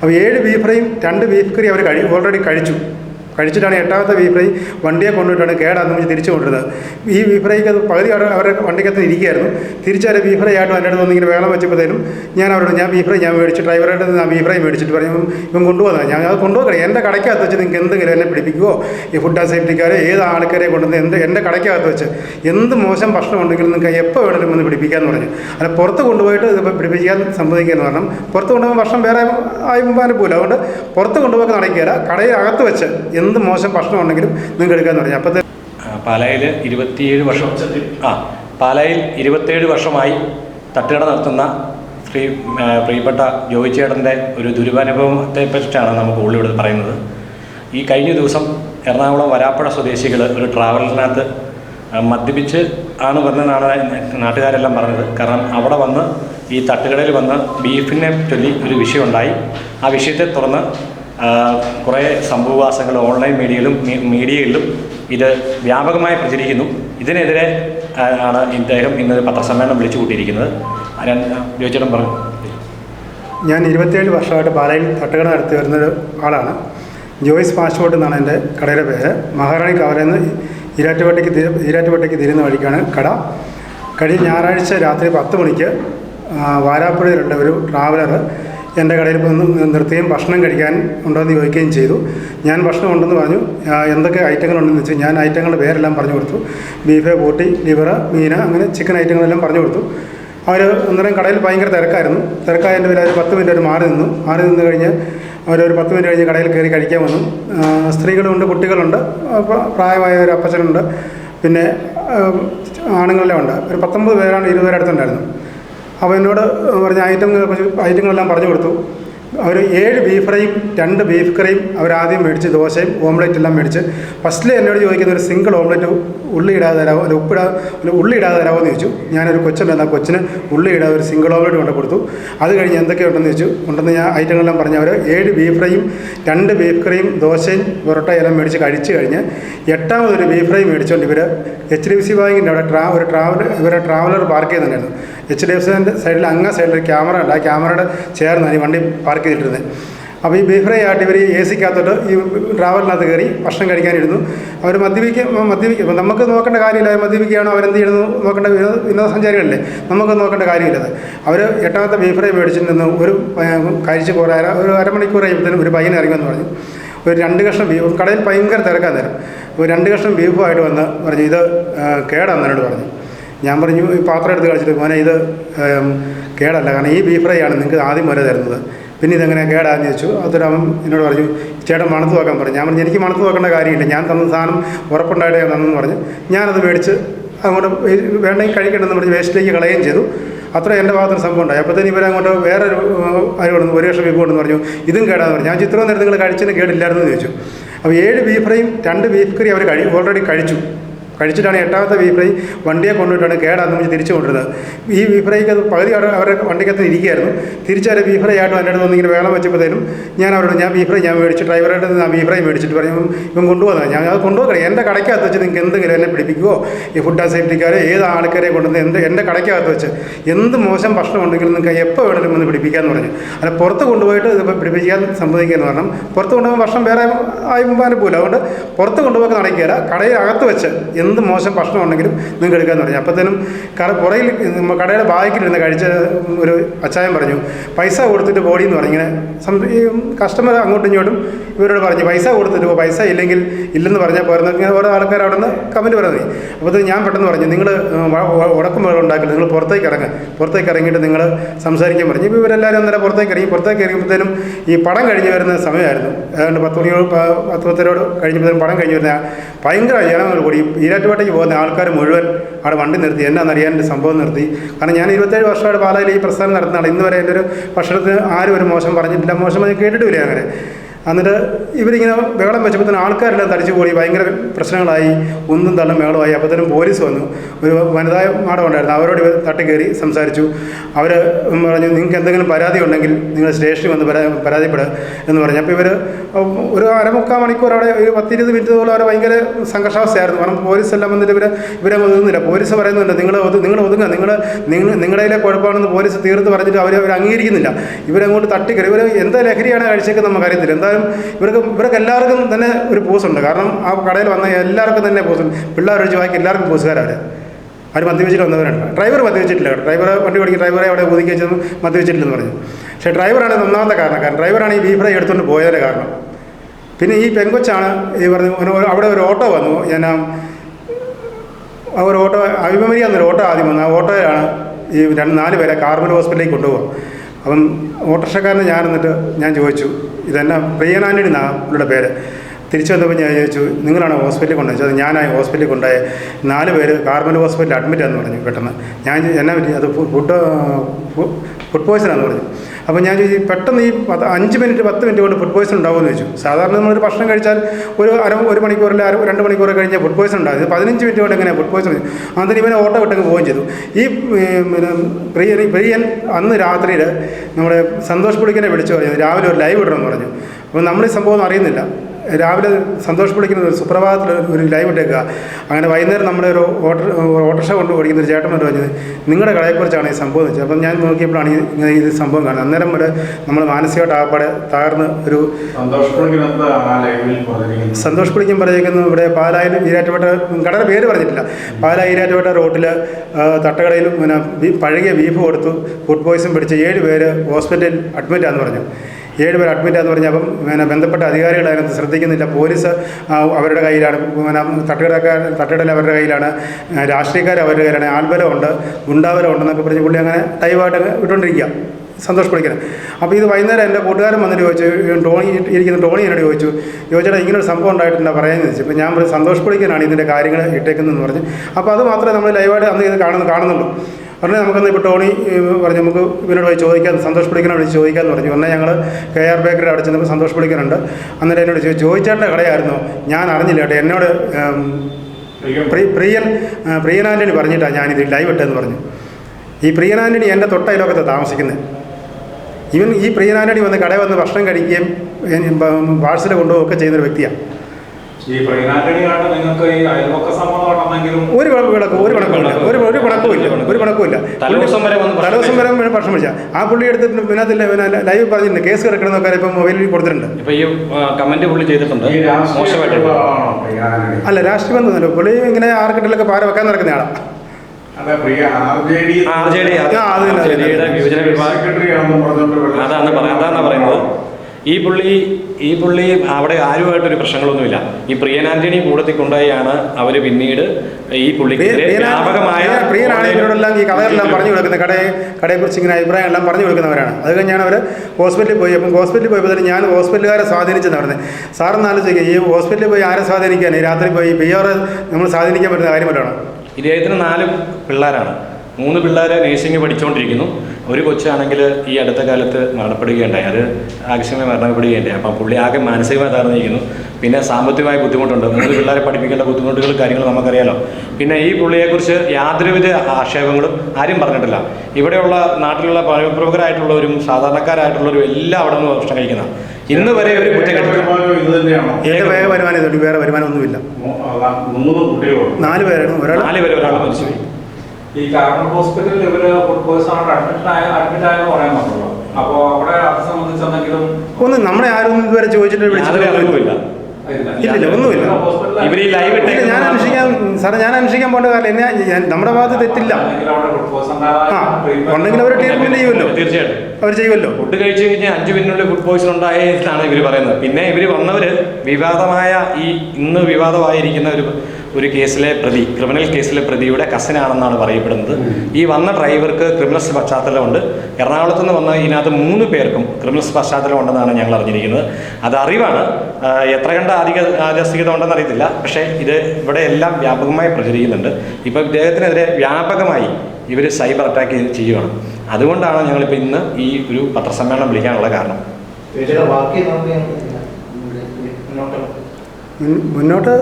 അപ്പോൾ ഏഴ് ബീഫ് ഫ്രൈയും രണ്ട് ബീഫ് കറി അവർ കഴി ഓൾറെഡി കഴിച്ചു. കഴിച്ചിട്ടാണ് എട്ടാമത്തെ ബീഫ് ഫ്രൈ വണ്ടിയെ കൊണ്ടുപോയിട്ടാണ് കേടാന്ന് വെച്ച് തിരിച്ചു കൊണ്ടിരുന്നത് ഈ ബീഫ് ഫ്രൈക്ക് അത് പകുതി അവരുടെ വണ്ടിക്കകത്ത് ഇരിക്കുകയായിരുന്നു. തിരിച്ചവർ ബീഫ് ഫ്രൈ ആയിട്ട് എന്റെ അടുത്ത് ഇങ്ങനെ വേളം വെച്ചപ്പോഴത്തേനും ഞാൻ അവരോട് ഞാൻ ബീഫ് ഫ്രൈ ഞാൻ മേടിച്ചു ഡ്രൈവറുടെ ഞാൻ ബീഫ് ഫ്രൈ മേടിച്ചിട്ട് പറഞ്ഞു "ഇവൻ- കൊണ്ടുപോകാൻ ഞാൻ അത് കൊണ്ടുപോകണം എന്റെ കടയ്ക്കകത്ത് വെച്ച് നിങ്ങൾക്ക് എന്തെങ്കിലും എന്നെ പിടിപ്പിക്കുമോ ഈ ഫുഡ് ആൻഡ് സേഫ്റ്റിക്കാരെ ഏത് ആൾക്കാരെ കൊണ്ടുവന്ന് എന്ത് എന്റെ കടയ്ക്കകത്ത് വെച്ച് എന്ത് മോശം ഭക്ഷണം ഉണ്ടെങ്കിലും നിങ്ങൾക്ക് എപ്പോൾ വേണമെങ്കിലും ഒന്ന് പിടിപ്പിക്കാമെന്ന് പറഞ്ഞു. അല്ല പുറത്ത് കൊണ്ടുപോയിട്ട് ഇത് പിടിപ്പിക്കാൻ സംഭവിക്കുന്നു പറഞ്ഞു പുറത്ത് കൊണ്ടുപോകുമ്പോൾ ഭക്ഷണം വേറെ ആയി അനുഭവമില്ല അതുകൊണ്ട് പുറത്ത് കൊണ്ടുപോയി നടക്കുകയില്ല. കടയിൽ അകത്ത് വെച്ച് എന്ത് മോശം ഭക്ഷണം ഉണ്ടെങ്കിലും നിങ്ങൾക്ക് എടുക്കാമെന്ന് പറഞ്ഞു അപ്പോഴത്തെ പാലായിൽ ഇരുപത്തിയേഴ് വർഷം ആ പാലായിൽ ഇരുപത്തേഴ് വർഷമായി തട്ടുകട നടത്തുന്ന ശ്രീ പ്രിയപ്പെട്ട ജോയി ചേട്ടന്റെ ഒരു ദുരിതാനുഭവത്തെ പറ്റിയിട്ടാണ് നമുക്ക് ഉള്ളിവിടെ പറയുന്നത്. ഈ കഴിഞ്ഞ ദിവസം എറണാകുളം വരാപ്പുഴ സ്വദേശികൾ ഒരു ട്രാവലറിനകത്ത് മദ്യപിച്ച് ആണ് വന്നതെന്നാണ് നാട്ടുകാരെല്ലാം പറഞ്ഞത്. കാരണം അവിടെ വന്ന് ഈ തട്ടുകടയിൽ വന്ന് ബീഫിനെ ചൊല്ലി ഒരു വിഷയമുണ്ടായി. ആ വിഷയത്തെ തുടർന്ന് കുറേ സംഭവവാസങ്ങൾ ഓൺലൈൻ മീഡിയയിലും മീഡിയയിലും ഇത് വ്യാപകമായി പ്രചരിക്കുന്നു. ഇതിനെതിരെ ആണ് ഇദ്ദേഹം ഇന്ന് പത്രസമ്മേളനം വിളിച്ചു കൂട്ടിയിരിക്കുന്നത് ജോയിച്ചേട്ടൻ പറഞ്ഞു ഞാൻ ഇരുപത്തിയേഴ് വർഷമായിട്ട് പാലയിൽ തട്ടുകട നടത്തി വരുന്ന ആളാണ്. ജോയിസ് ഫുഡ് എന്നാണ് എന്റെ കടയുടെ പേര്. മഹാറാണി കാവലിൽ നിന്ന് ഈരാറ്റുപേട്ടയ്ക്ക് ഈരാറ്റുപേട്ടയ്ക്ക് തിരിയുന്ന വഴിക്കാണ് കട. കഴിഞ്ഞ ഞായറാഴ്ച രാത്രി പത്ത് മണിക്ക് വാരാപ്പുഴയിലുള്ള ഒരു ട്രാവലർ എന്റെ കടയിൽ വന്ന് നിർത്തുകയും ഭക്ഷണം കഴിക്കാൻ ഉണ്ടോയെന്ന് ചോദിക്കുകയും ചെയ്തു. ഞാൻ ഭക്ഷണം ഉണ്ടെന്ന് പറഞ്ഞു. എന്തൊക്കെ ഐറ്റങ്ങളുണ്ടെന്ന് വെച്ചാൽ ഞാൻ ഐറ്റങ്ങളുടെ പേരെല്ലാം പറഞ്ഞു കൊടുത്തു. ബീഫ് ബോട്ടി ലിവർ മീൻ അങ്ങനെ ചിക്കൻ ഐറ്റങ്ങളെല്ലാം പറഞ്ഞു കൊടുത്തു. അവർ അന്നേരം കടയിൽ ഭയങ്കര തിരക്കായിരുന്നു. തിരക്കായതിന്റെ പേര് അവർ പത്ത് മിനിറ്റ് അവർ മാറി നിന്നു. മാറി നിന്ന് കഴിഞ്ഞ് അവരൊരു പത്ത് മിനിറ്റ് കഴിഞ്ഞ് കടയിൽ കയറി കഴിക്കാൻ വന്നു. സ്ത്രീകളുണ്ട് കുട്ടികളുണ്ട്. പ്രായമായ ഒരു അപ്പച്ചനുണ്ട്. പിന്നെ ആണുങ്ങളെല്ലാം ഉണ്ട്. ഒരു പത്തൊമ്പത് പേരാണ് ഇരുപത് പേരടുത്തുണ്ടായിരുന്നു അപ്പോൾ എന്നോട് പറഞ്ഞ ഐറ്റങ്ങൾ ഐറ്റങ്ങളെല്ലാം പറഞ്ഞു കൊടുത്തു. അവർ ഏഴ് ബീഫ് ഫ്രൈയും രണ്ട് ബീഫ് കറിയും അവരാദ്യം മേടിച്ച് ദോശയും ഓംലെറ്റ് എല്ലാം മേടിച്ച്. ഫസ്റ്റിൽ എന്നോട് ചോദിക്കുന്ന ഒരു സിംഗിൾ ഓംലെറ്റ് ഉള്ളി ഇടാതെ തരാമോ അല്ല ഉപ്പിടാ ഉള്ളി ഇടാതെ തരാമോ എന്ന് ചോദിച്ചു. ഞാനൊരു കൊച്ചുണ്ട് ആ കൊച്ചിന് ഉള്ളി ഇടാതെ ഒരു സിംഗിൾ ഓംലെറ്റ് കൊണ്ട് കൊടുത്തു. അത് കഴിഞ്ഞ് എന്തൊക്കെയുണ്ടെന്ന് ചോദിച്ചു. ഉണ്ടെന്ന് ഞാൻ ഐറ്റങ്ങളെല്ലാം പറഞ്ഞു അവർ ഏഴ് ബീഫ് ഫ്രൈയും രണ്ട് ബീഫ് കറിയും ദോശയും പൊറോട്ട എല്ലാം മേടിച്ച് കഴിച്ച് കഴിഞ്ഞ് എട്ടാമതൊരു ബീഫ് ഫ്രൈ മേടിച്ചുകൊണ്ട് ഇവർ എച്ച് ഡി എഫ് സി ബാങ്കിന്റെ അവിടെ ട്രാ ഒരു ട്രാവലർ ഇവരെ ട്രാവലർ പാർക്ക് ചെയ്യുന്നുണ്ടായിരുന്നു എച്ച് ഡി എഫ് സിന്റെ സൈഡിൽ അങ്ങ സൈഡിൽ ഒരു ക്യാമറ ഉണ്ട്. ആ ക്യാമറയുടെ ചേർന്നാണ് ഈ വണ്ടി പാർക്ക് ചെയ്തിട്ടിരുന്നത്. അപ്പോൾ ഈ ബീഫ് ഫ്രൈ ആയിട്ട് ഇവർ എ സിക്കകത്തോട്ട് ഈ ട്രാവലിനകത്ത് കയറി ഭക്ഷണം കഴിക്കാനിരുന്നു. അവർ മദ്യപിക്കുക അപ്പോൾ നമുക്ക് നോക്കേണ്ട കാര്യമില്ല. മദ്യപിക്കുകയാണോ? അവരെന്ത് ചെയ്യുന്നു? നോക്കേണ്ട വിനോദ വിനോദസഞ്ചാരികളല്ലേ? നമുക്ക് നോക്കേണ്ട കാര്യമില്ലത്. അവർ എട്ടാമത്തെ ബീഫ് ഫ്രൈ മേടിച്ചിട്ട് നിന്ന് ഒരു കഴിച്ച് അര ഒരു അരമണിക്കൂർ കഴിയുമ്പോഴത്തേനും ഒരു പയ്യൻ ഇറങ്ങുമെന്ന് പറഞ്ഞു. ഒരു രണ്ട് കഷ്ണം ബീഫ് കടയിൽ ഭയങ്കര തിരക്കാൻ നേരം ഒരു രണ്ട് കഷ്ണം ബീഫുമായിട്ട് വന്ന് പറഞ്ഞു ഇത് കേടാന്ന് പറഞ്ഞു. ഞാൻ പറഞ്ഞു ഈ പാത്രം എടുത്ത് കളിച്ചിട്ട് മോനെ ഇത് കേടല്ല. കാരണം ഈ ബീഫ് ഫ്രൈ ആണ് നിങ്ങൾക്ക് ആദ്യം മുതൽ തരുന്നത്. പിന്നെ ഇതെങ്ങനെ കേടാന്ന് ചോദിച്ചു. അതൊരു അവൻ എന്നോട് പറഞ്ഞു ചേട്ടൻ മണത്ത് നോക്കാൻ പറഞ്ഞു. ഞാൻ പറഞ്ഞു എനിക്ക് മണത്ത് നോക്കേണ്ട കാര്യമില്ല. ഞാൻ തന്ന സാധനം ഉറപ്പുണ്ടായിട്ട് ഞാൻ തന്നെന്ന് പറഞ്ഞു. ഞാനത് മേടിച്ച് അങ്ങോട്ട് വേണ്ടെങ്കിൽ കഴിക്കണമെന്ന് പറഞ്ഞ് വേസ്റ്റിലേക്ക് കളയുകയും ചെയ്തു. അത്ര എന്റെ ഭാഗത്ത് സംഭവം ഉണ്ടായി. അപ്പോഴത്തേന് ഇവരങ്ങോട്ട് വേറൊരു ആര് കൊണ്ടു ഒരു ലക്ഷം ബീഫ് കൊണ്ടെന്ന് പറഞ്ഞു ഇതും കേടാന്ന് പറഞ്ഞു. ഞാൻ ചിത്രം നേരം നിങ്ങൾ കഴിച്ചതിന് കേടില്ലായിരുന്നു? എന്ന് ചോദിച്ചു. അപ്പോൾ ഏഴ് ബീഫ് ഫ്രൈയും രണ്ട് ബീഫ് കറി അവർ കഴി ഓൾറെഡി കഴിച്ചു. കഴിച്ചിട്ടാണ് എട്ടാമത്തെ ബീഫ് ഫ്രൈ വണ്ടിയെ കൊണ്ടുപോയിട്ടാണ് കേടാന്ന് വെച്ച് തിരിച്ചു കൊണ്ടിരുന്നത് ഈ ബീഫ് ഫ്രൈക്ക് അത് പകുതി അവരുടെ വണ്ടിക്കകത്ത് ഇരിക്കുകയായിരുന്നു. തിരിച്ചവരെ ബീഫ് ഫ്രൈ ആയിട്ട് എന്റെ അടുത്ത് ഇങ്ങനെ വേളം വെച്ചപ്പോഴത്തേനും ഞാൻ അവരോട് ഞാൻ ബീഫ് ഫ്രൈ ഞാൻ മേടിച്ചു ഡ്രൈവറുടെ അടുത്ത് ഞാൻ ബീഫ് ഫ്രൈ മേടിച്ചിട്ട് പറഞ്ഞു "ഇവൻ- കൊണ്ടുപോകാൻ ഞാൻ അത് കൊണ്ടുപോകണം എന്റെ കടയ്ക്കകത്ത് വെച്ച് നിങ്ങൾക്ക് എന്തെങ്കിലും എന്നെ പിടിപ്പിക്കുമോ ഈ ഫുഡ് ആൻഡ് സേഫ്റ്റിക്കാരെ ഏത് ആൾക്കാരെ കൊണ്ടുവന്ന് എന്ത് എന്റെ കടയ്ക്കകത്ത് വെച്ച് എന്ത് മോശം ഭക്ഷണം ഉണ്ടെങ്കിലും നിങ്ങൾക്ക് എപ്പോൾ വേണമെങ്കിലും ഒന്ന് പിടിപ്പിക്കാമെന്ന് പറഞ്ഞു. അല്ല പുറത്ത് കൊണ്ടുപോയിട്ട് ഇത് പിടിപ്പിക്കാൻ സമ്മതിക്കുകയെന്ന് പറഞ്ഞു. പുറത്ത് കൊണ്ടുപോകുമ്പോൾ ഭക്ഷണം വേറെ ആയി അനുഭവമില്ല അതുകൊണ്ട് പുറത്ത് കൊണ്ടുപോയി നടക്കുകയില്ല കടയിൽ അകത്ത് വെച്ച് എന്ത് മോശം ഭക്ഷണം ഉണ്ടെങ്കിലും നിങ്ങൾക്ക് എടുക്കാമെന്ന് പറഞ്ഞു. അപ്പോഴത്തേനും കട പുറയിൽ കടയുടെ ബാക്കിലിരുന്ന് കഴിച്ച ഒരു അച്ചായൻ പറഞ്ഞു പൈസ കൊടുത്തിട്ട് ബോഡി എന്ന് പറഞ്ഞു. ഇങ്ങനെ കസ്റ്റമർ അങ്ങോട്ടും ഇങ്ങോട്ടും ഇവരോട് പറഞ്ഞു പൈസ കൊടുത്തിട്ട് പൈസ ഇല്ലെങ്കിൽ ഇല്ലെന്ന് പറഞ്ഞാൽ പോരുന്ന ഇങ്ങനെ ഓരോ ആൾക്കാർ അവിടെ നിന്ന് കമന്റ് പറഞ്ഞു. അപ്പോഴത്തേക്ക് ഞാൻ പെട്ടെന്ന് പറഞ്ഞു നിങ്ങൾ ഉടക്കം വെള്ളം ഉണ്ടാക്കില്ല നിങ്ങൾ പുറത്തേക്ക് ഇറങ്ങുക പുറത്തേക്ക് ഇറങ്ങിയിട്ട് നിങ്ങൾ സംസാരിക്കാൻ പറഞ്ഞു. ഇപ്പോൾ ഇവരെല്ലാവരും അന്നേരം പുറത്തേക്ക് ഇറങ്ങി പുറത്തേക്ക് ഇറങ്ങിയപ്പോഴത്തേനും ഈ പടം കഴിഞ്ഞ് വരുന്ന സമയമായിരുന്നു. ഏതാണ്ട് പത്ത് മണിയോട് പത്ത് പത്തരോട് കഴിഞ്ഞപ്പോഴത്തേനും പടം കഴിഞ്ഞ് വരുന്ന ഭയങ്കര ജനങ്ങൾ കൂടി. ഈരാറ്റുപേട്ടയ്ക്ക് പോകുന്ന ആൾക്കാർ മുഴുവൻ അവിടെ വണ്ടി നിർത്തി. എന്നാണെന്നറിയാൻ ഒരു സംഭവം നിർത്തി. കാരണം ഞാൻ ഇരുപത്തേഴ് വർഷമായിട്ട് പാലായിൽ ഈ പ്രസ്ഥാനം നടത്തുന്നതാണ്. ഇന്ന് വരെ എന്റെ ഒരു ഭക്ഷണത്തിന് ആരും ഒരു മോശം പറഞ്ഞിട്ടില്ല. മോശം ഞാൻ കേട്ടിട്ടില്ല അങ്ങനെ. എന്നിട്ട് ഇവരിങ്ങനെ ബഹളം വെച്ചപ്പോൾ ആൾക്കാരെല്ലാം തടിച്ചു കൂടി ഭയങ്കര പ്രശ്നങ്ങളായി ഒന്നും തള്ളും ബഹളമായി അപ്പോഴത്തേനും പോലീസ് വന്നു. ഒരു വനിതാ മാഡം ഉണ്ടായിരുന്നു. അവരോട് ഇവർ തട്ടി കയറി സംസാരിച്ചു അവർ പറഞ്ഞു നിങ്ങൾക്ക് എന്തെങ്കിലും പരാതി ഉണ്ടെങ്കിൽ നിങ്ങൾ സ്റ്റേഷനിൽ വന്ന് പരാ പരാതിപ്പെടുക എന്ന് പറഞ്ഞു. അപ്പോൾ ഇവർ ഒരു അരമുക്കാൽ മണിക്കൂർ അവിടെ ഒരു പത്തിരുപത് മിനിറ്റോളം അവരെ ഭയങ്കര സംഘർഷാവസ്ഥയായിരുന്നു. കാരണം പോലീസ് എല്ലാം വന്നിട്ട് ഇവരെ ഇവരെ ഒതുങ്ങുന്നില്ല പോലീസ് പറയുന്നുണ്ട് നിങ്ങൾ നിങ്ങൾ ഒതുങ്ങുക. നിങ്ങൾ നിങ്ങളുടെ കുഴപ്പമാണെന്ന് പോലീസ് തീർത്ത് പറഞ്ഞിട്ട് അവർ അവർ അംഗീകരിക്കുന്നില്ല. ഇവരങ്ങോട്ട് തട്ടിക്കറി. ഇവർ എന്താ ലഹരിയാണ് കഴിച്ചേക്കുന്നത് നമുക്കറിയത്തില്ല. എന്തായാലും ഇവർക്ക് ഇവർക്ക് എല്ലാവർക്കും തന്നെ ഒരു പൂസുണ്ട് കാരണം ആ കടയിൽ വന്ന എല്ലാവർക്കും തന്നെ പൂസുണ്ട് പിള്ളേർ ഒഴിച്ച് ബാക്കി എല്ലാവർക്കും പൂസുകാരാണ് അവർ മദ്യവെച്ചിട്ട് വന്നവരാണ്. ഡ്രൈവർ മദ്യപിച്ചിട്ടില്ല ഡ്രൈവർ വണ്ടി ഓടിക്കും ഡ്രൈവറെ അവിടെ ഒതുക്കി വെച്ചത് മദ്യപിച്ചിട്ടില്ലെന്ന് പറഞ്ഞു. പക്ഷേ ഡ്രൈവറാണ് ഒന്നാമത്തെ കാരണക്കാരൻ ഡ്രൈവറാണ് ഈ ബീഫ് ഫ്രൈ എടുത്തുകൊണ്ട് പോയതിന്റെ കാരണം. പിന്നെ ഈ പെങ്കൊച്ചാണ് ഈ പറഞ്ഞു അവിടെ ഒരു ഓട്ടോ വന്നു. ഞാൻ ഒരു ഓട്ടോ എന്നൊരു ഓട്ടോ ആദ്യം വന്നു. ആ ഓട്ടോയിലാണ് ഈ രണ്ട് നാല് പേരെ കാർമൽ ഹോസ്പിറ്റലിലേക്ക് കൊണ്ടുപോകാം അപ്പം ഓട്ടോറിക്ഷക്കാരനെ ഞാൻ എന്നിട്ട് ഞാൻ ചോദിച്ചു ഇതെന്നാ പ്രിയനാനിയുടെ നാളുടെ പേര്. തിരിച്ചു വന്നപ്പോൾ ഞാൻ ചോദിച്ചു നിങ്ങളാണ് ഹോസ്പിറ്റലിൽ കൊണ്ടുവച്ചത് ഞാനായി ഹോസ്പിറ്റലിൽ കൊണ്ടുപോയ. നാല് പേര് കാർമൽ ഹോസ്പിറ്റലിൽ അഡ്മിറ്റ് ആണെന്ന് പറഞ്ഞു പെട്ടെന്ന്. ഞാൻ എന്നാ പറ്റി അത് ഫുഡ് ഫുഡ് പോയ്സണാന്ന് പറഞ്ഞു. അപ്പോൾ ഞാൻ ചോദിച്ചു പെട്ടെന്ന് ഈ പത്ത് അഞ്ച് മിനിറ്റ് പത്ത് മിനിറ്റ് കൊണ്ട് ഫുഡ് പോയ്സൺ ഉണ്ടാവുമെന്ന് ചോദിച്ചു. സാധാരണ നമ്മളൊരു ഭക്ഷണം കഴിച്ചാൽ ഒരു അര ഒരു മണിക്കൂറിൽ അര രണ്ട് മണിക്കൂർ കഴിഞ്ഞ് ഫുഡ് പോയ്സൺ ഉണ്ടാകും. ഇത് പതിനഞ്ച് മിനിറ്റ് കൊണ്ട് എങ്ങനെയാണ് ഫുഡ് പോയ്സൺ അതിന് ഇവനെ ഓട്ടോ വിട്ടങ്ങ് പോവുകയും ചെയ്തു. ഈ പ്രിയൻ പ്രിയൻ അന്ന് രാത്രിയിൽ നമ്മുടെ സന്തോഷ് പുളിക്കനെ വിളിച്ചു പറഞ്ഞു രാവിലെ ഒരു ലൈവ് ഇടണമെന്ന് പറഞ്ഞു. അപ്പോൾ നമ്മൾ ഈ സംഭവം അറിയുന്നില്ല. രാവിലെ സന്തോഷ് വിളിക്കുന്ന ഒരു സുപ്രഭാതത്തിൽ ഒരു ലൈവ് ഇട്ടേക്കുക. അങ്ങനെ വൈകുന്നേരം നമ്മുടെ ഒരു ഓട്ടോ ഓട്ടോറിക്ഷ കൊണ്ട് ഓടിക്കുന്ന ഒരു ചേട്ടൻ വന്നിട്ട് പറഞ്ഞത് നിങ്ങളുടെ കടയെക്കുറിച്ചാണ് ഈ സംഭവം എന്ന് വെച്ചത് അപ്പം ഞാൻ നോക്കിയപ്പോഴാണ് ഈ- ഇങ്ങനെ ഇത് സംഭവം കാണുന്നത്. അന്നേരം വരെ നമ്മൾ മാനസികമായിട്ട് ആകപ്പാടെ തകർന്ന് ഒരു സന്തോഷ് പുളിക്കും പറഞ്ഞേക്കുന്നു ഇവിടെ പാലായിൽ ഈരാറ്റുപേട്ട കടയുടെ പേര് പറഞ്ഞിട്ടില്ല. പാലാ ഈരാറ്റുപേട്ട റോട്ടിൽ തട്ടകടയിൽ പിന്നെ പഴകിയ ബീഫ് കൊടുത്തു. ഫുഡ് പോയ്സൺ പിടിച്ച ഏഴ് പേര് ഹോസ്പിറ്റലിൽ അഡ്മിറ്റാന്ന് പറഞ്ഞു. ഏഴ് പേർ അഡ്മിറ്റാന്ന് അപ്പം പിന്നെ ബന്ധപ്പെട്ട അധികാരികൾ അതിനകത്ത് ശ്രദ്ധിക്കുന്നില്ല. പോലീസ് അവരുടെ കയ്യിലാണ്. പിന്നെ തട്ടുകടക്കാർ തട്ടുകടൽ അവരുടെ കയ്യിലാണ്. രാഷ്ട്രീയക്കാർ അവരുടെ കയ്യിലാണ്. ആൽബലമുണ്ട് ഗുണ്ടാബലം ഉണ്ടെന്നൊക്കെ പറഞ്ഞ് പുള്ളി അങ്ങനെ ടൈവായിട്ട് വിട്ടുകൊണ്ടിരിക്കുക. സന്തോഷ് അപ്പോൾ ഇത് വൈകുന്നേരം എന്റെ കൂട്ടുകാരൻ വന്നിട്ട് ചോദിച്ചു ടോണി ഇരിക്കുന്ന ടോണി എന്നോട് ചോദിച്ചു ചോദിച്ചാൽ ഇങ്ങനൊരു സംഭവം ഉണ്ടായിട്ടുണ്ട്? പറയുന്നത് ചോദിച്ചു അപ്പോൾ ഞാൻ പറഞ്ഞു ഇതിന്റെ കാര്യങ്ങൾ ഇട്ടേക്കുന്നതെന്ന് പറഞ്ഞു. അപ്പോൾ അത് മാത്രമേ നമ്മൾ ലൈവായിട്ട് അന്ന് ഇത് കാണുന്നു കാണുന്നുള്ളൂ. ഉടനെ നമുക്കൊന്ന് ഇപ്പോൾ ടോണി പറഞ്ഞു നമുക്ക് ഇവരോട് പോയി ചോദിക്കാൻ സന്തോഷ് പുളിക്കനെ വിളിച്ച് ചോദിക്കാമെന്ന് പറഞ്ഞു. ഉടനെ ഞങ്ങൾ കെ ആർ ബേക്കറി അവിടെ ചെന്നപ്പോൾ സന്തോഷ് പുളിക്കനുണ്ട് അന്നേരം എന്നോട് ചോദിച്ചു ചോദിച്ചേട്ടന്റെ കടയായിരുന്നു. ഞാൻ അറിഞ്ഞില്ല കേട്ടോ എന്നോട് ഏം, പ്രി പ്രിയൻ പ്രിയനാന്റണി പ്രിയൻ ആന്റണി പറഞ്ഞിട്ടാണ് ഞാനിത് ലൈവ് ഇട്ടെന്ന് പറഞ്ഞു. ഈ പ്രിയൻ ആന്റണി എന്റെ തൊട്ടയിലൊക്കത്തെ താമസിക്കുന്നത് ഇവൻ ഈ പ്രിയൻ ആന്റണി വന്ന് കടയിൽ വന്ന് ഭക്ഷണം കഴിക്കുകയും പാഴ്സൽ കൊണ്ടുപോകുകയൊക്കെ ചെയ്യുന്നൊരു വ്യക്തിയാണ് ഈ നിങ്ങൾക്ക് ഈ അയൽവക്ക ഒരു വിളക്കും ഒരു കണക്കുമില്ല ഒരു ഒരു കണക്കുമില്ല ഒരു കണക്കുമില്ല തലേദിവസം വരെ വന്ന് ഭക്ഷണം തലേദിവസം വരെ പിന്നെ ഭക്ഷണം കഴിച്ചാൽ ആ പുള്ളി എടുത്തിട്ട് ഇതിനകത്തില്ല പിന്നെ ലൈവ് പറഞ്ഞിട്ടുണ്ട് കേസ് കിടക്കണമെന്നൊക്കെ ഇപ്പം മൊബൈലിൽ കൊടുത്തിട്ടുണ്ട്. ഇപ്പൊ ഈ കമന്റ് പുള്ളി ചെയ്തിട്ടുണ്ട്. അല്ല രാഷ്ട്രീയം ബന്ധമൊന്നുമില്ല. പുള്ളി ഇങ്ങനെ ആർക്കിട്ടിലൊക്കെ പാര വെക്കാൻ നടക്കുന്ന ആളാണ് അതാണ് പറയുന്നത്. ഈ പുള്ളി ഈ പുള്ളി അവിടെ ആരുമായിട്ടൊരു പ്രശ്നങ്ങളൊന്നുമില്ല. ഈ പ്രിയൻ ആന്റണി കൂടത്തിൽ കൊണ്ടുപോയാണ് അവർ പിന്നീട് ഈ പുള്ളിക്കെതിരെ വ്യാപകമായ ഈ പറഞ്ഞു കൊടുക്കുന്ന കടയെ കടയെക്കുറിച്ച് ഇങ്ങനെ അഭിപ്രായം എല്ലാം പറഞ്ഞു കൊടുക്കുന്നവരാണ്. അത് കഴിഞ്ഞാണ് അവർ ഹോസ്പിറ്റലിൽ പോയി. അപ്പം ഹോസ്പിറ്റലിൽ പോയപ്പോൾ തന്നെ ഞാൻ ഹോസ്പിറ്റലുകാരെ സ്വാധീനിച്ചെന്ന് പറഞ്ഞത് സാറെന്ന് ആലോചിക്കുക ഈ ഹോസ്പിറ്റലിൽ പോയി ആരെ സ്വാധീനിക്കാൻ? രാത്രി പോയി പി ആർ നമ്മൾ സ്വാധീനിക്കാൻ പറ്റുന്ന കാര്യമല്ലാണ് ഇദ്ദേഹത്തിന് നാല് പിള്ളേരാണ്. മൂന്ന് പിള്ളേരെ നേഴ്സിംഗ് പഠിച്ചുകൊണ്ടിരിക്കുന്നു ഒരു കൊച്ചാണെങ്കിൽ ഈ അടുത്ത കാലത്ത് മരണപ്പെടുകയുണ്ടായി. അത് ആകസ്മികമായി മരണപ്പെടുകയുണ്ടായി. അപ്പം പുള്ളി ആകെ മാനസികമായി തകർന്നിരിക്കുന്നു. പിന്നെ സാമ്പത്തികമായ ബുദ്ധിമുട്ടുണ്ട്. മൂന്ന് പിള്ളേരെ പഠിപ്പിക്കേണ്ട ബുദ്ധിമുട്ടുകൾ കാര്യങ്ങൾ നമുക്കറിയാലോ. പിന്നെ ഈ പുള്ളിയെക്കുറിച്ച് യാതൊരുവിധ ആക്ഷേപങ്ങളും ആരും പറഞ്ഞിട്ടില്ല. ഇവിടെയുള്ള നാട്ടിലുള്ള പ്രമുഖരായിട്ടുള്ളവരും സാധാരണക്കാരായിട്ടുള്ളവരും എല്ലാം അവിടെ നിന്ന് ഭക്ഷണം കഴിക്കുന്ന. ഇന്ന് വരെ ഒരു കുറ്റം കണ്ടിട്ടില്ല വരുമാനം ഇത് തന്നെയാണോ എന്റെ വേഗ വരുമാനം ഇതുണ്ട് വേറെ കുട്ടികളുണ്ട്. നാല് പേരാണ്. ഒരാൾ നാല് പേര് ഒരാൾ മരിച്ചുപോയി. ഈ കാർമൽ ഹോസ്പിറ്റലിൽ ഇവർ ഫുഡ് പോയിസൺ ആയിട്ട് അഡ്മിറ്റ് ആയ അഡ്മിറ്റ് ആയെന്ന് പറയാൻ പറ്റുള്ളൂ അപ്പോ അവിടെ അത് സംബന്ധിച്ച് എന്തെങ്കിലും ഒന്നും നമ്മളെ ആരും ഇതുവരെ ചോദിച്ചിട്ട് യാതൊരു വിളിച്ചിട്ട് ഇല്ലില്ല, ഒന്നുമില്ല. ഇവർ ഈ ലൈവ് ഇട്ടേ- ഇല്ല, ഞാൻ അന്വേഷിക്കാൻ സാറേ ഞാൻ അന്വേഷിക്കാൻ പോകേണ്ട കാര്യം എന്നെ നമ്മുടെ ഭാഗത്ത് തെറ്റില്ല. ആ ഉണ്ടെങ്കിൽ അവർ ട്രീറ്റ്മെന്റ് ചെയ്യുമല്ലോ. തീർച്ചയായിട്ടും. അവർ ചെയ്യുമല്ലോ. ഫുഡ് കഴിച്ചു കഴിഞ്ഞാൽ അഞ്ച് മിനിറ്റിനുള്ളിൽ ഫുഡ് പോയിസൺ ഉണ്ടായെന്നാണ് ഇവർ പറയുന്നത്. പിന്നെ ഇവർ വന്നവർ വിവാദമായ ഈ ഇന്ന് വിവാദമായിരിക്കുന്ന ഒരു ഒരു കേസിലെ പ്രതി ക്രിമിനൽ കേസിലെ പ്രതിയുടെ കസിനാണെന്നാണ് പറയപ്പെടുന്നത്. ഈ വന്ന ഡ്രൈവർക്ക് ക്രിമിനൽ പശ്ചാത്തലമുണ്ട്. എറണാകുളത്ത് നിന്ന് വന്ന ഇതിനകത്ത് മൂന്ന് പേർക്കും ക്രിമിനൽ പശ്ചാത്തലം ഉണ്ടെന്നാണ് ഞങ്ങൾ അറിഞ്ഞിരിക്കുന്നത്. അത് അറിവാണ്. എത്ര കണ്ട അധിക ആജസ്തികത ഉണ്ടെന്ന് അറിയത്തില്ല. പക്ഷേ ഇത് ഇവിടെ എല്ലാം വ്യാപകമായി പ്രചരിക്കുന്നുണ്ട്. ഇപ്പോൾ ഇദ്ദേഹത്തിനെതിരെ വ്യാപകമായി ഇവർ സൈബർ അറ്റാക്ക് ചെയ്യുകയാണ് അതുകൊണ്ടാണ് ഞങ്ങളിപ്പോൾ ഇന്ന് ഈ ഒരു പത്രസമ്മേളനം വിളിക്കാനുള്ള കാരണം. മുന്നോട്ട്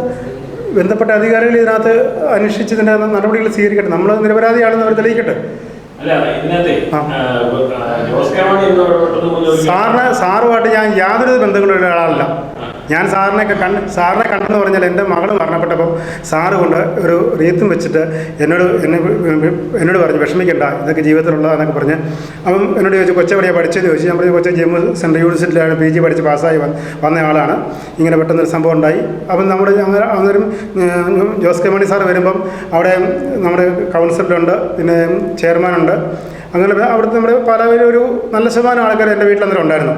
ബന്ധപ്പെട്ട അധികാരികൾ ഇതിനകത്ത് അന്വേഷിച്ചതിന്റെ നടപടികൾ സ്വീകരിക്കട്ടെ. നമ്മൾ നിരപരാധിയാണെന്ന് അവർ തെളിയിക്കട്ടെ. സാറിന് സാറുമായിട്ട് ഞാൻ യാതൊരു ബന്ധങ്ങളുള്ള ഒരാളല്ല. ഞാൻ സാറിനെയൊക്കെ കണ്ട് സാറിനെ കണ്ടെന്ന് പറഞ്ഞാൽ എന്റെ മകൾ മരണപ്പെട്ടപ്പോൾ സാറ് കൊണ്ട് ഒരു റീത്തും വെച്ചിട്ട് എന്നോട് എന്നെ എന്നോട് പറഞ്ഞു വിഷമിക്കണ്ട ഇതൊക്കെ ജീവിതത്തിലുള്ളതാണെന്നൊക്കെ പറഞ്ഞ് അപ്പം എന്നോട് ചോദിച്ചു കൊച്ചെവിടെയാണ് പഠിച്ചതെന്ന് ചോദിച്ചു ഞാൻ പറഞ്ഞു കൊച്ചെ ജമ്മു സെൻട്രൽ യൂണിവേഴ്സിറ്റിയിലാണ് പി ജി പഠിച്ച് പാസ്സായി വന്ന ആളാണ്. ഇങ്ങനെ പെട്ടെന്നൊരു സംഭവം ഉണ്ടായി. അപ്പം നമ്മുടെ അങ്ങനെ അന്നേരം ജോസ് കെ മണി സാർ വരുമ്പം അവിടെ നമ്മുടെ കൗൺസിലറുണ്ട് പിന്നെ ചെയർമാനുണ്ട്. അങ്ങനെ അവിടുത്തെ നമ്മുടെ പല ഒരു നല്ല ശതമാനം ആൾക്കാർ എന്റെ വീട്ടിൽ ഉണ്ടായിരുന്നു.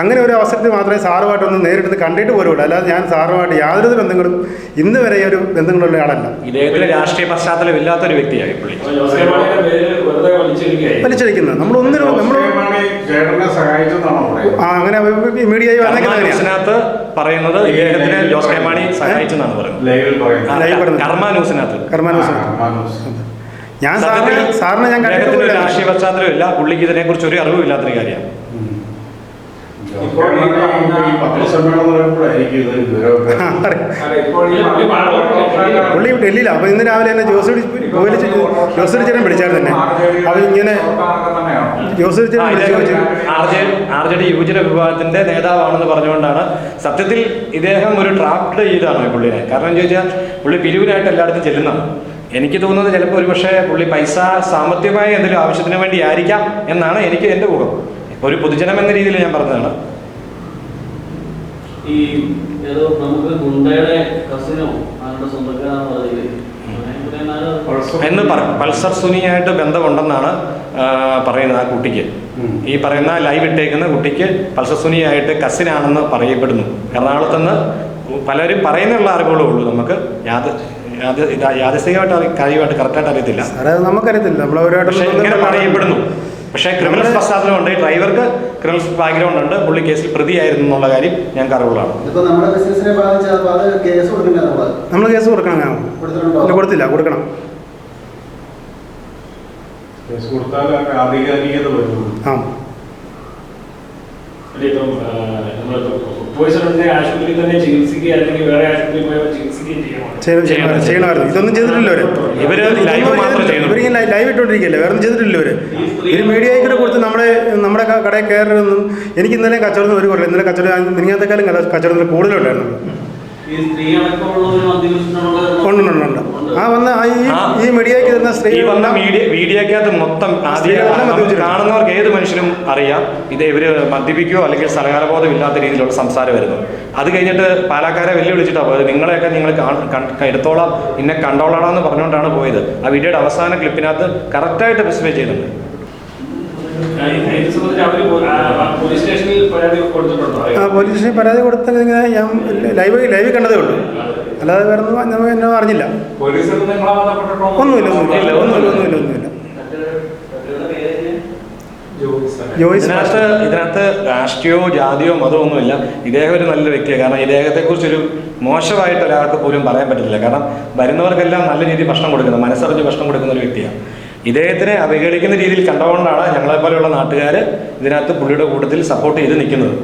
അങ്ങനെ ഒരു അവസരത്തിൽ മാത്രമേ സാറുമായിട്ടൊന്ന് നേരിട്ട് കണ്ടിട്ട് പോലുള്ളൂ അല്ലാതെ ഞാൻ സാറുമായിട്ട് യാതൊരു ബന്ധങ്ങളും ഇന്ന് വരെ ഒരു ബന്ധങ്ങളുള്ള ആളല്ല. ഇദ്ദേഹത്തിന് രാഷ്ട്രീയ പശ്ചാത്തലം ഇല്ലാത്തൊരു വ്യക്തിയായി പുള്ളി. നമ്മളൊന്നിനും നമ്മൾ ആ അങ്ങനെ തന്നെയാണ് ന്യൂസിനകത്ത് പറയുന്നത് ഇദ്ദേഹത്തിന് ജോസ് കെ മാണി സഹായിച്ചെന്നാണ് പറയുന്നത്. കർമ്മ ന്യൂസിനകത്ത്. ഞാൻ സാറിനെ ഞാൻ രാഷ്ട്രീയ പശ്ചാത്തലം ഇല്ല പുള്ളിക്ക് ഇതിനെക്കുറിച്ച് ഒരു അറിവും ഇല്ലാത്തൊരു കാര്യമാണ്. ഇത് വിവരമൊക്കെ ഇപ്പോൾ പുള്ളി ഡൽഹിയിലാണ് അപ്പോൾ ഇന്ന് രാവിലെ തന്നെ ജോസ് ജോലി ജോസ് ചേട്ടൻ പിടിച്ചായിരുന്നു തന്നെ അപ്പോൾ ഇങ്ങനെ ജോസ് ചേട്ടൻ ആ, വിളിച്ച് ആർ ജെ ഡി യുവജന വിഭാഗത്തിന്റെ നേതാവാണെന്ന് പറഞ്ഞുകൊണ്ടാണ് സത്യത്തിൽ ഇദ്ദേഹം ഒരു ട്രാപ്ഡ് ചെയ്താണ് പുള്ളിനെ. കാരണം എന്ന് ചോദിച്ചാൽ പുള്ളി പിരിവിനായിട്ട് എല്ലായിടത്തും ചെല്ലുന്നതാണ്. എനിക്ക് തോന്നുന്നത് ചിലപ്പോൾ ഒരു പക്ഷേ പുള്ളി പൈസ സാമ്പത്തികമായ എന്തെങ്കിലും ആവശ്യത്തിന് വേണ്ടി ആയിരിക്കാം എന്നാണ് എനിക്ക് എന്റെ ഊഹം. ഒരു പൊതുജനം എന്ന രീതിയിൽ ഞാൻ പറഞ്ഞതാണ്. ഈ ഏതോ നമുക്ക് ഗുണ്ടയുടെ കസിനോ അവരുടെ സ്വന്തക്കാരാന്ന് പറഞ്ഞില്ലേ? എന്ന് പറ- പൾസർ സുനിയായിട്ട് ബന്ധമുണ്ടെന്നാണ് പറയുന്നത് ആ കുട്ടിക്ക്. ഈ പറയുന്ന ലൈവ് ഇട്ടേക്കുന്ന കുട്ടിക്ക് പൾസർ സുനിയായിട്ട് കസിനാണെന്ന് പറയപ്പെടുന്നു. എറണാകുളത്ത് നിന്ന് പലരും പറയുന്നുള്ള അറിവുകളേ ഉള്ളൂ നമുക്ക്. യാദ യാത് അറി കാര്യമായിട്ട് കറക്റ്റായിട്ട് അറിയത്തില്ല. നമുക്കറിയത്തില്ല. നമ്മൾ പക്ഷേ ഇങ്ങനെ പറയപ്പെടുന്നു. പക്ഷേ ക്രിമിനൽ പശ്ചാത്തലമുണ്ട്. ഡ്രൈവർക്ക് ക്രിമിനൽ ബാക്ക്ഗ്രൗണ്ട് ഉണ്ട്. പുള്ളി കേസിൽ പ്രതിയായിരുന്നു എന്നുള്ള കാര്യം ഞാൻ അറിവുള്ളതാണ് നമ്മൾ കേസ് കൊടുക്കണം ഞാൻ. കൊടുത്തില്ല കൊടുക്കണം. ആ. അല്ല, ആ, നമ്മളിപ്പം ചെയ്യണമായിരുന്നു ഇതൊന്നും ചെയ്തിട്ടില്ല അവർ. ഇവർ ലൈവ് മാത്രം ചെയ്യുന്നു. ഇവരിങ്ങനെ ലൈവ് ഇട്ടുകൊണ്ടിരിക്കുകയല്ലേ വേറെ ഒന്നും ചെയ്തിട്ടില്ല ഇവർ ഇത് മീഡിയയിൽ കൂടെ കൊടുത്ത് നമ്മുടെ നമ്മുടെ കടയിൽ കയറുന്നു എനിക്ക് ഇന്നലെ കച്ചവടം ഒരു കുറവില്ല ഇന്നലെ കച്ചവടം നിങ്ങൾക്കാലും കച്ചവടത്തിൽ കൂടുതലുണ്ടായിരുന്നു. ആ വന്ന ഈ. തന്ന സ്ത്രീ വന്ന മീഡിയ മീഡിയക്കകത്ത് മൊത്തം. കാണുന്നവർക്ക് ഏത് മനുഷ്യനും അറിയാം. ഇത് ഇവർ മദ്യപിക്കുകയോ അല്ലെങ്കിൽ സ്ഥലകാലബോധം ഇല്ലാത്ത രീതിയിലുള്ള സംസാരം വരുന്നു. അത് കഴിഞ്ഞിട്ട് പാലക്കാരെ വെല്ലുവിളിച്ചിട്ടാണ് പോയത്. നിങ്ങളെയൊക്കെ നിങ്ങൾ എടുത്തോളാം. ഇന്നെ കണ്ടോളാണെന്ന് പറഞ്ഞുകൊണ്ടാണ് പോയത്. ആ വീഡിയോയുടെ അവസാന ക്ലിപ്പിനകത്ത് കറക്റ്റായിട്ട് സ്പെസിഫൈ ചെയ്യുന്നുണ്ട് ആ, ഇത് ഇത് സംബന്ധിച്ച് അവർ പോ- ആ, പോലീസ് സ്റ്റേഷനിൽ പരാതി കൊടുത്തിട്ടുണ്ടോ ആ, പോലീസ് സ്റ്റേഷനിൽ പരാതി കൊടുത്തത് ഇങ്ങനെ ഞാൻ ലൈവ് ലൈവ് കണ്ടതേ ഉള്ളൂ. അല്ലാതെ വേറെ ഞാൻ എന്നോ അറിഞ്ഞില്ല. ഒന്നുമില്ല ഒന്നുമില്ല ഒന്നുമില്ല ഒന്നുമില്ല ഒന്നുമില്ല. ഇതിനകത്ത് ഇതിനകത്ത് രാഷ്ട്രീയമോ ജാതിയോ മതമോ ഒന്നുമില്ല. ഇദ്ദേഹം ഒരു നല്ല വ്യക്തിയാണ്. കാരണം ഇദ്ദേഹത്തെക്കുറിച്ചൊരു മോശമായിട്ട് ഒരാൾക്ക് പോലും പറയാൻ പറ്റത്തില്ല. കാരണം വരുന്നവർക്കെല്ലാം നല്ല രീതിയിൽ ഭക്ഷണം കൊടുക്കുന്നത് മനസ്സറിഞ്ഞ് ഭക്ഷണം കൊടുക്കുന്ന ഒരു വ്യക്തിയാണ്. ഇദ്ദേഹത്തിനെ അവഹേളിക്കുന്ന രീതിയിൽ കണ്ടുകൊണ്ടാണ് ഞങ്ങളെപ്പോലെയുള്ള നാട്ടുകാർ ഇതിനകത്ത് പുള്ളിയുടെ കൂട്ടത്തിൽ സപ്പോർട്ട് ചെയ്ത് നിൽക്കുന്നത്.